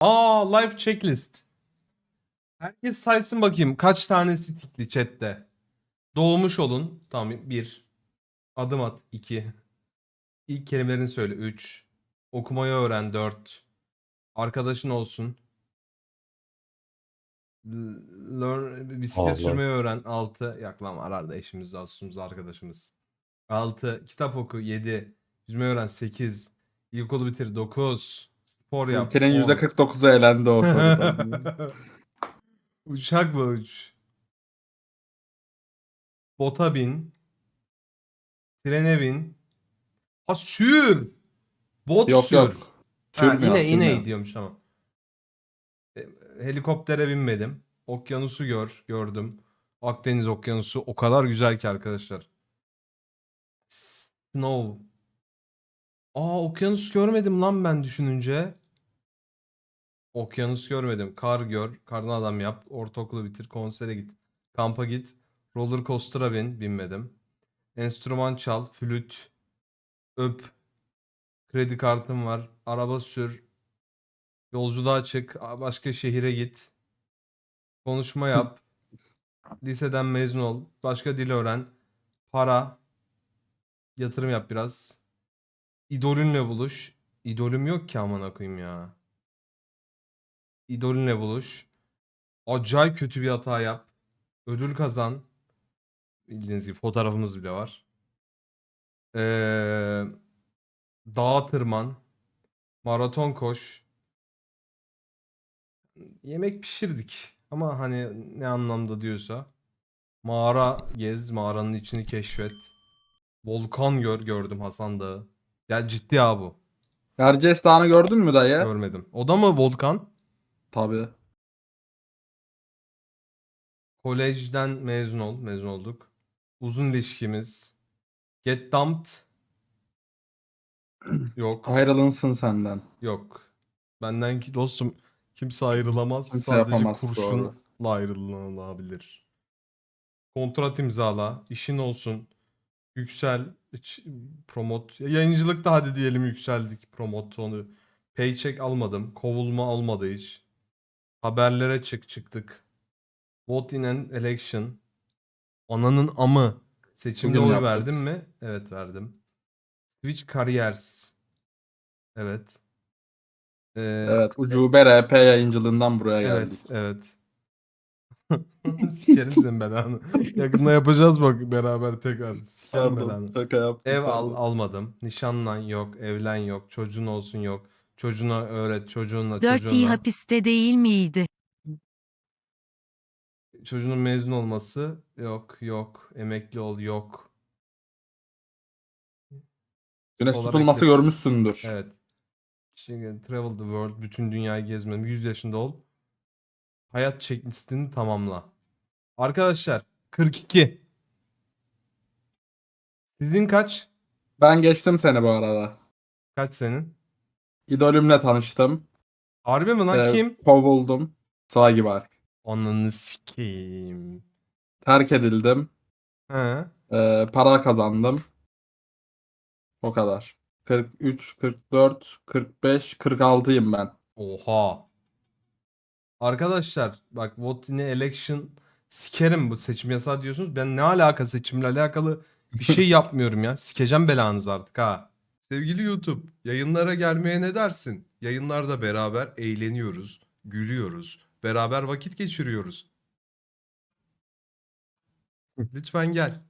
Aa live checklist. Herkes saysın bakayım kaç tanesi tikli chatte. Doğmuş olun. Tamam bir. Adım at 2. İlk kelimelerini söyle 3. Okumayı öğren 4. Arkadaşın olsun. Learn, bisiklet Allah. sürmeyi öğren 6. Yaklama lan arada eşimiz, dostumuz, arkadaşımız. 6. Kitap oku 7. Yüzme öğren 8. İlkokulu bitir 9. Spor yap. Ülkenin 10. %49'u elendi o sorudan. Uçakla uç. Bota bin. Trene bin. Ha sür. Bot yok sür. yok. Ha, Sürmüyor, yine yine sürmüyor. diyormuş tamam. E, Helikoptere binmedim. Okyanusu gör, gördüm. Akdeniz Okyanusu o kadar güzel ki arkadaşlar. Snow. Aa okyanus görmedim lan ben düşününce. Okyanus görmedim. Kar gör. Kardan adam yap. Ortaokulu bitir. Konsere git. Kampa git. Roller coaster'a bin. Binmedim. Enstrüman çal. Flüt. Öp. Kredi kartım var. Araba sür. Yolculuğa çık. Başka şehire git. Konuşma yap. Liseden mezun ol. Başka dil öğren. Para. Yatırım yap biraz. İdolünle buluş. İdolüm yok ki aman koyayım ya. İdolünle buluş. Acayip kötü bir hata yap. Ödül kazan. Bildiğiniz gibi fotoğrafımız bile var. Ee, dağa tırman. Maraton koş. Yemek pişirdik. Ama hani ne anlamda diyorsa. Mağara gez. Mağaranın içini keşfet. Volkan gör gördüm Hasan Dağı. Ya ciddi ha bu. Erciyes Dağı'nı gördün mü dayı? Görmedim. O da mı volkan? Tabii. Kolejden mezun ol. Mezun olduk. Uzun ilişkimiz. Get dumped. Yok. Ayrılınsın senden. Yok. Benden ki dostum kimse ayrılamaz. Kimse Sadece yapamaz, kurşunla ayrılabilir. Kontrat imzala. işin olsun. Yüksel. Promot. Yayıncılıkta hadi diyelim yükseldik. Promot onu. Paycheck almadım. Kovulma olmadı hiç. Haberlere çık çıktık. Vote in an election. Ananın amı. Seçimde Bugün oy yaptık. verdin mi? Evet verdim. Switch careers. Evet. Ee, Evet. Ucube RP yayıncılığından buraya Evet, geldik. evet. Sikerim senin belanı. Yakında yapacağız bak beraber tekrar. Sikerim belanı. Şaka yaptım. Ev al, pardon. almadım. Nişanlan yok, evlen yok, çocuğun olsun yok. Çocuğuna öğret, çocuğunla, Dört iyi çocuğuna. hapiste değil miydi? Çocuğunun mezun olması yok, yok. Emekli ol, yok. Güneş olarak tutulması yaparız. görmüşsündür. Evet. Şimdi travel the world, bütün dünyayı gezmem. 100 yaşında ol. Hayat checklistini tamamla. Arkadaşlar 42. Sizin kaç? Ben geçtim seni bu arada. Kaç senin? İdolümle tanıştım. Harbi mi lan Ee, kim? Kovuldum. Sağ gibi var. Ananı sikeyim. Terk edildim. He. Ee, para kazandım. O kadar. 43, 44, 45, 46'yım ben. Oha. Arkadaşlar bak vote in election sikerim bu seçim yasağı diyorsunuz. Ben ne alaka seçimle alakalı bir şey yapmıyorum ya. Sikeceğim belanızı artık ha. Sevgili YouTube, yayınlara gelmeye ne dersin? Yayınlarda beraber eğleniyoruz, gülüyoruz, beraber vakit geçiriyoruz. Lütfen gel.